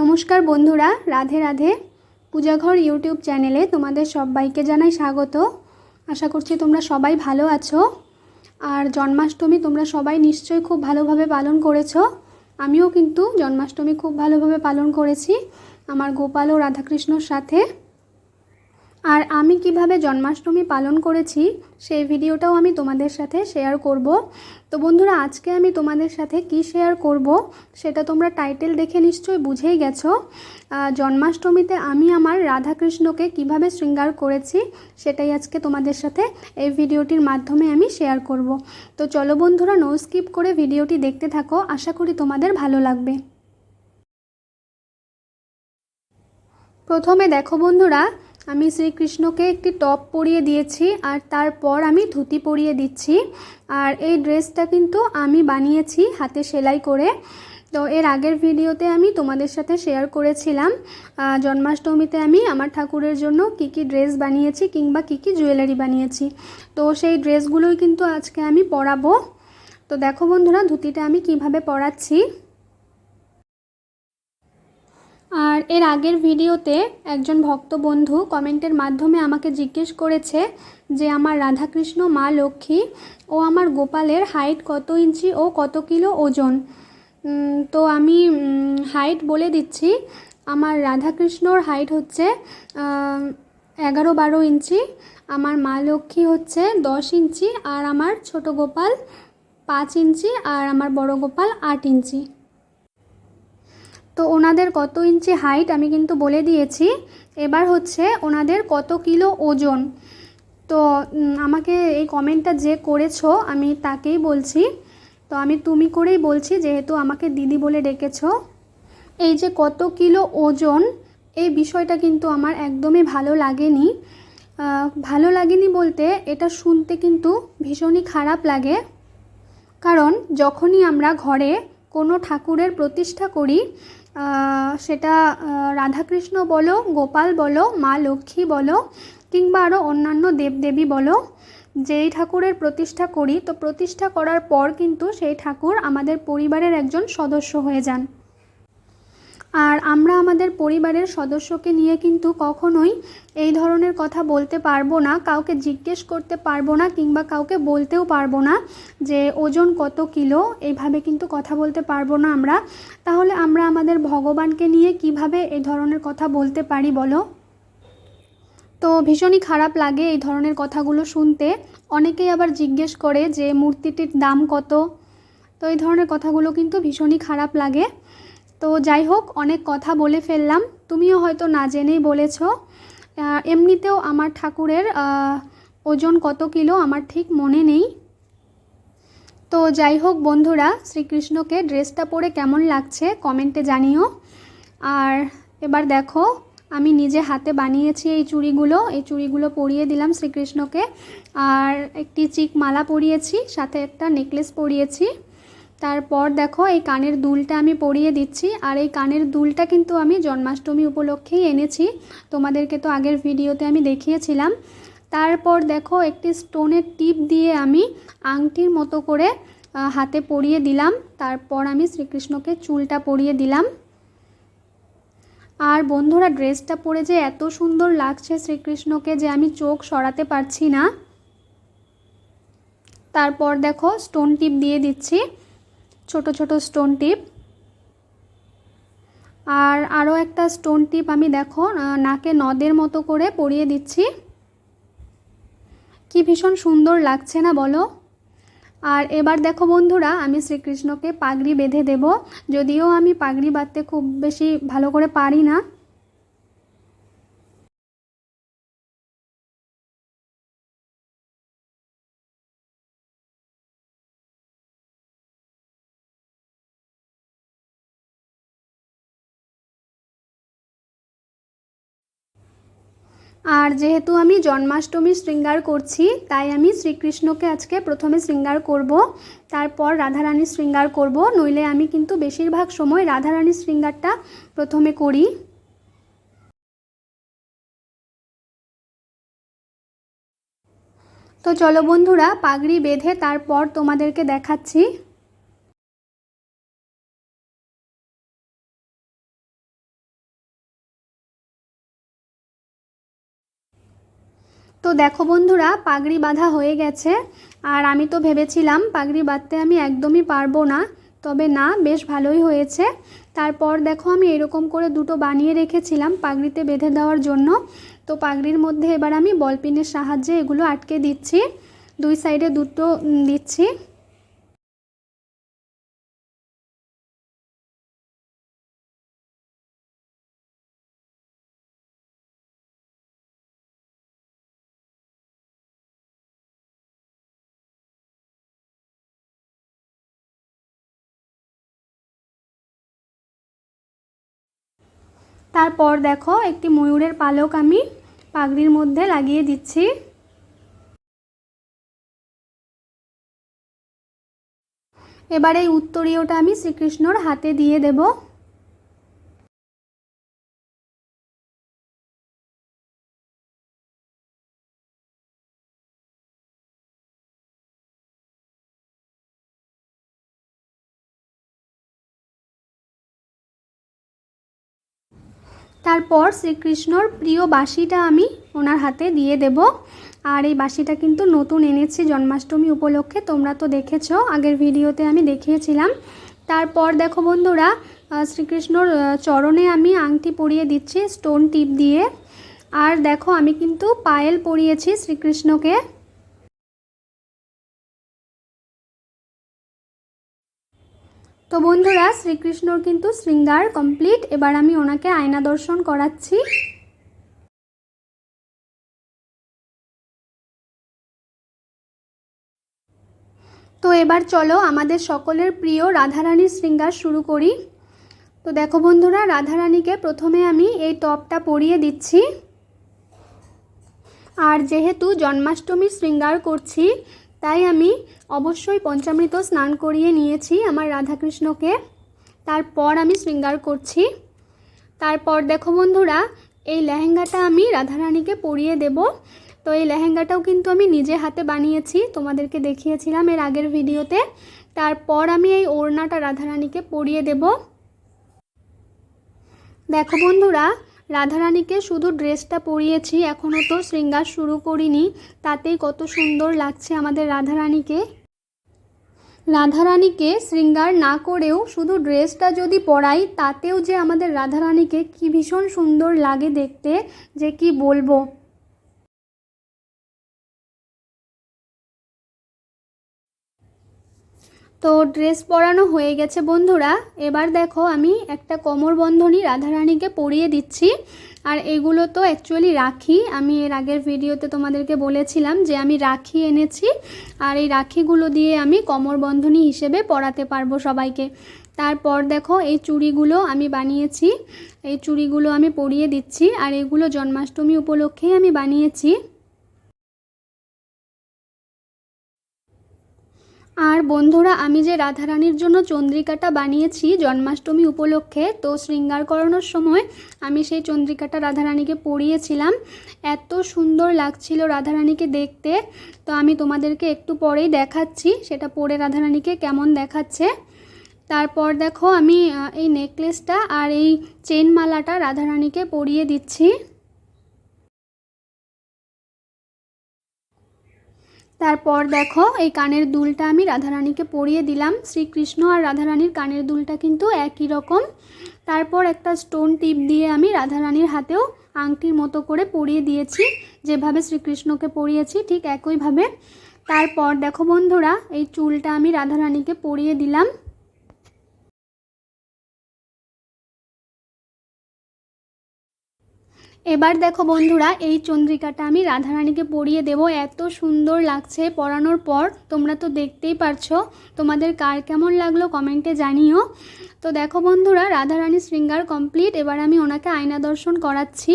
নমস্কার বন্ধুরা, রাধে রাধে। পূজাঘর ইউটিউব চ্যানেলে তোমাদের সবাইকে জানাই স্বাগত। আশা করছি তোমরা সবাই ভালো আছো। আর জন্মাষ্টমী তোমরা সবাই নিশ্চয়ই খুব ভালোভাবে পালন করেছ। আমিও কিন্তু জন্মাষ্টমী খুব ভালোভাবে পালন করেছি, আমার গোপাল ও রাধাকৃষ্ণর সাথে। আর আমি কীভাবে জন্মাষ্টমী পালন করেছি, সেই ভিডিওটাও আমি তোমাদের সাথে শেয়ার করব। তো বন্ধুরা, আজকে আমি তোমাদের সাথে কি শেয়ার করব, সেটা তোমরা টাইটেল দেখে নিশ্চয়ই বুঝেই গেছো। জন্মাষ্টমীতে আমি আমার রাধাকৃষ্ণকে কীভাবে শৃঙ্গার করেছি, সেটাই আজকে তোমাদের সাথে এই ভিডিওটির মাধ্যমে আমি শেয়ার করব। তো চলো বন্ধুরা নো স্কিপ করে ভিডিওটি দেখতে থাকো, আশা করি তোমাদের ভালো লাগবে। প্রথমে দেখো বন্ধুরা আমি শ্রীকৃষ্ণকে একটি টপ পরিয়ে দিয়েছি আর তারপর আমি ধুতি পরিয়ে দিচ্ছি। আর এই ড্রেসটা কিন্তু আমি বানিয়েছি হাতে সেলাই করে। তো এর আগের ভিডিওতে আমি তোমাদের সাথে শেয়ার করেছিলাম জন্মাষ্টমীতে আমি আমার ঠাকুরের জন্য কি কি ড্রেস বানিয়েছি কিংবা কি কি জুয়েলারি বানিয়েছি। তো সেই ড্রেসগুলোই কিন্তু আজকে আমি পরাবো। তো দেখো বন্ধুরা, ধুতিটা আমি কীভাবে পরাচ্ছি। আর এর আগের ভিডিওতে একজন ভক্ত বন্ধু কমেন্টের মাধ্যমে আমাকে জিজ্ঞেস করেছে যে আমার রাধাকৃষ্ণ, মা লক্ষ্মী ও আমার গোপালের হাইট কত ইঞ্চি ও কত কিলো ওজন? তো আমি হাইট বলে দিচ্ছি। আমার রাধাকৃষ্ণর হাইট হচ্ছে এগারো বারো ইঞ্চি, আমার মা লক্ষ্মী হচ্ছে দশ ইঞ্চি, আর আমার ছোট গোপাল পাঁচ ইঞ্চি, আর আমার বড় গোপাল আট ইঞ্চি। তো ওনাদের কত ইঞ্চি হাইট আমি কিন্তু বলে দিয়েছি। এবার হচ্ছে ওনাদের কত কিলো ওজন। তো আমাকে এই কমেন্টটা যে করেছ, আমি তাকেই বলছি। তো আমি তুমি করেই বলছি, যেহেতু আমাকে দিদি বলে ডেকেছ। এই যে কত কিলো ওজন, এই বিষয়টা কিন্তু আমার একদমই ভালো লাগেনি। ভালো লাগেনি বলতে এটা শুনতে কিন্তু ভীষণই খারাপ লাগে। কারণ যখনই আমরা ঘরে কোনো ঠাকুরের প্রতিষ্ঠা করি সেটা রাধাকৃষ্ণ বলো, গোপাল বলো, মা লক্ষ্মী বলো, কিংবা আরও অন্যান্য দেবদেবী বলো, যেই ঠাকুরের প্রতিষ্ঠা করি, তো প্রতিষ্ঠা করার পর কিন্তু সেই ঠাকুর আমাদের পরিবারের একজন সদস্য হয়ে যান। আর আমরা আমাদের পরিবারের সদস্যকে নিয়ে কিন্তু কখনোই এই ধরনের কথা বলতে পারব না, কাউকে জিজ্ঞেস করতে পারব না কিংবা কাউকে বলতেও পারব না যে ওজন কত কিলো, এইভাবে কিন্তু কথা বলতে পারব না আমরা। তাহলে আমরা আমাদের ভগবানকে নিয়ে কীভাবে এই ধরনের কথা বলতে পারি বলো? তো ভীষণই খারাপ লাগে এই ধরনের কথাগুলো শুনতে। অনেকেই আবার জিজ্ঞেস করে যে, মূর্তিটির দাম কত? তো এই ধরনের কথাগুলো কিন্তু ভীষণই খারাপ লাগে। তো যাই হোক, অনেক কথা বলে ফেললাম। তুমিও হয়তো না জেনেই বলেছ এমনিতেও আমার ঠাকুরের ওজন কত কিলো আমার ঠিক মনে নেই। তো যাই হোক বন্ধুরা, শ্রীকৃষ্ণকে ড্রেসটা পরে কেমন লাগছে কমেন্টে জানিও। আর এবার দেখো, আমি নিজে হাতে বানিয়েছি এই চুড়িগুলো এই চুড়িগুলো পরিয়ে দিলাম শ্রীকৃষ্ণকে। আর একটি চিক মালা পরিয়েছি, সাথে একটা নেকলেস পরিয়েছি। তারপর দেখো এই কানের দুলটা আমি পরিয়ে দিচ্ছি আর এই কানের দুলটা কিন্তু আমি জন্মাষ্টমী উপলক্ষেই এনেছি। তোমাদেরকে তো আগের ভিডিওতে আমি দেখিয়েছিলাম। তারপর দেখো একটি স্টোনের টিপ দিয়ে আমি আংটির মতো করে হাতে পরিয়ে দিলাম। তারপর আমি শ্রীকৃষ্ণকে চুলটা পরিয়ে দিলাম। আর বন্ধুরা, ড্রেসটা পরে যে এত সুন্দর লাগছে শ্রীকৃষ্ণকে যে আমি চোখ সরাতে পারছি না। তারপর দেখো স্টোন টিপ দিয়ে দিচ্ছি। ছোট ছোট স্টোন টিপ আর আরও একটা স্টোন টিপ আমি দেখো নাকে নদের মতো করে পরিয়ে দিচ্ছি। কি ভীষণ সুন্দর লাগছে না বলো? আর এবার দেখো বন্ধুরা, আমি শ্রীকৃষ্ণকে পাগড়ি বেঁধে দেব। যদিও আমি পাগড়ি বাঁধতে খুব বেশি ভালো করে পারি না। আর যেহেতু আমি জন্মাষ্টমী শৃঙ্গার করছি, তাই আমি শ্রীকৃষ্ণকে আজকে প্রথমে শৃঙ্গার করব, তারপর রাধারানী শৃঙ্গার করব, নইলে আমি কিন্তু বেশিরভাগ সময় রাধারানীর শৃঙ্গারটা প্রথমে করি। তো চলো বন্ধুরা, পাগড়ি বেঁধে তারপর তোমাদেরকে দেখাচ্ছি। তো দেখো বন্ধুরা, পাগড়ি বাঁধা হয়ে গেছে। আর আমি তো ভেবেছিলাম পাগড়ি বাঁধতে আমি একদমই পারব না, তবে না, বেশ ভালোই হয়েছে। তারপর দেখো আমি এরকম করে দুটো বানিয়ে রেখেছিলাম পাগড়িতে বেঁধে দেওয়ার জন্য। তো পাগড়ির মধ্যে এবার আমি বলপিনের সাহায্যে এগুলো আটকে দিচ্ছি। দুই সাইডে দুটো দিচ্ছি। তারপর দেখো একটি ময়ূরের পালক আমি পাগড়ির মধ্যে লাগিয়ে দিচ্ছি। এবার এই উত্তরীয়টা আমি শ্রীকৃষ্ণর হাতে দিয়ে দেব। তারপর শ্রীকৃষ্ণর প্রিয় বাঁশিটা আমি ওনার হাতে দিয়ে দেব। আর এই বাঁশিটা কিন্তু নতুন এনেছি জন্মাষ্টমী উপলক্ষে, তোমরা তো দেখেছ, আগের ভিডিওতে আমি দেখিয়েছিলাম। তারপর দেখো বন্ধুরা শ্রীকৃষ্ণর চরণে আমি আংটি পরিয়ে দিচ্ছি, স্টোন টিপ দিয়ে। আর দেখো আমি কিন্তু পায়েল পরিয়েছি শ্রীকৃষ্ণকে। তো বন্ধুরা, শ্রীকৃষ্ণর কিন্তু শৃঙ্গার কমপ্লিট এবার আমি ওনাকে আয়না দর্শন করাচ্ছি। তো এবার চলো আমাদের সকলের প্রিয় রাধারানীর শৃঙ্গার শুরু করি। তো দেখো বন্ধুরা, রাধারানীকে প্রথমে আমি এই টপটা পরিয়ে দিচ্ছি। আর যেহেতু জন্মাষ্টমীর শৃঙ্গার করছি তাই আমি অবশ্যই পঞ্চামৃত স্নান করিয়ে নিয়েছি আমার রাধাকৃষ্ণকে। তারপর আমি শৃঙ্গার করছি। তারপর দেখো বন্ধুরা, এই লেহেঙ্গাটা আমি রাধারানীকে পরিয়ে দেব। তো এই লেহেঙ্গাটাও কিন্তু আমি নিজে হাতে বানিয়েছি, তোমাদেরকে দেখিয়েছিলাম এর আগের ভিডিওতে। তারপর আমি এই ওড়নাটা রাধারানীকে পরিয়ে দেব। দেখো বন্ধুরা রাধারানীকে শুধু ড্রেসটা পরিয়েছি এখনও তো শৃঙ্গার শুরু করিনি। তাতেই কত সুন্দর লাগছে আমাদের রাধারানীকে। রাধারানীকে শৃঙ্গার না করেও শুধু ড্রেসটা যদি পরাই, তাতেও যে আমাদের রাধারানীকে কী ভীষণ সুন্দর লাগে দেখতে, যে কি বলব। তো ড্রেস পরানো হয়ে গেছে বন্ধুরা। এবার দেখো আমি একটা কোমর বন্ধনী রাধারানীকে পরিয়ে দিচ্ছি। আর এগুলো তো অ্যাকচুয়ালি রাখি। আমি এর আগের ভিডিওতে তোমাদেরকে বলেছিলাম যে আমি রাখি এনেছি। আর এই রাখিগুলো দিয়ে আমি কোমর বন্ধনী হিসেবে পরাতে পারব সবাইকে। তারপর দেখো এই চুড়িগুলো আমি বানিয়েছি। এই চুড়িগুলো আমি পরিয়ে দিচ্ছি। আর এগুলো জন্মাষ্টমী উপলক্ষেই আমি বানিয়েছি। আর বন্ধুরা, আমি যে রাধারানীর জন্য চন্দ্রিকাটা বানিয়েছি জন্মাষ্টমী উপলক্ষে, তো শৃঙ্গার করানোর সময় আমি সেই চন্দ্রিকাটা রাধারানীকে পরিয়েছিলাম। এত সুন্দর লাগছিল রাধারানীকে দেখতে। তো আমি তোমাদেরকে একটু পরেই দেখাচ্ছি, সেটা পরে রাধারানীকে কেমন দেখাচ্ছে। তারপর দেখো, আমি এই নেকলেসটা আর এই চেন মালাটা রাধারানীকে পরিয়ে দিচ্ছি। তারপর দেখো, এই কানের দুলটা আমি রাধারানীকে পরিয়ে দিলাম। শ্রীকৃষ্ণ আর রাধারানীর কানের দুলটা কিন্তু একই রকম। তারপর একটা স্টোন টিপ দিয়ে আমি রাধারানীর হাতেও আংটির মতো করে পরিয়ে দিয়েছি, যেভাবে শ্রীকৃষ্ণকে পরিয়েছি ঠিক একইভাবে। তারপর দেখো বন্ধুরা, এই চুলটা আমি রাধারানীকে পরিয়ে দিলাম। এবার দেখো বন্ধুরা, এই চন্দ্রিকাটা আমি রাধারানীকে পরিয়ে দেব। এত সুন্দর লাগছে পরানোর পর, তোমরা তো দেখতেই পারছ। তোমাদের কার কেমন লাগল কমেন্টে জানিও। তো দেখো বন্ধুরা রাধারানী শৃঙ্গার কমপ্লিট এবার আমি ওনাকে আয়না দর্শন করাচ্ছি।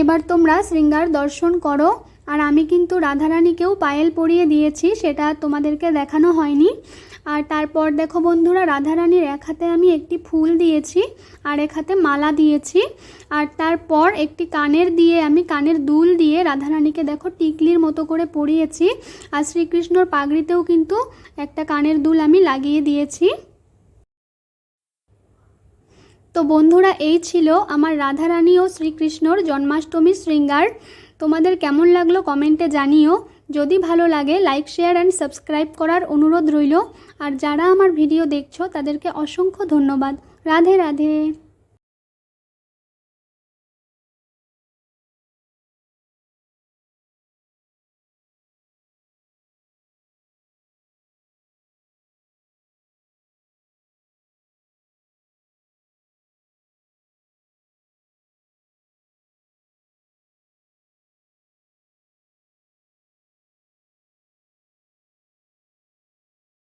এবার তোমরা শৃঙ্গার দর্শন করো। আর আমি কিন্তু রাধারানীকেও পায়েল পরিয়ে দিয়েছি, সেটা তোমাদেরকে দেখানো হয়নি। আর তারপর দেখো বন্ধুরা, রাধারানীর এক হাতে আমি একটি ফুল দিয়েছি আর এক হাতে মালা দিয়েছি। আর তারপর একটি কানের দিয়ে আমি কানের দুল দিয়ে রাধারানীকে দেখো টিকলির মতো করে পরিয়েছি। আর শ্রীকৃষ্ণর পাগড়িতেও কিন্তু একটা কানের দুল আমি লাগিয়ে দিয়েছি। তো বন্ধুরা, এই ছিল আমার রাধারানী ও শ্রীকৃষ্ণর জন্মাষ্টমী শৃঙ্গার। তোমাদের কেমন লাগল কমেন্টে জানিও। যদি ভালো লাগে লাইক শেয়ার অ্যান্ড সাবস্ক্রাইব করার অনুরোধ রইল। আর যারা আমার ভিডিও দেখছ, তাদেরকে অসংখ্য ধন্যবাদ। রাধে রাধে।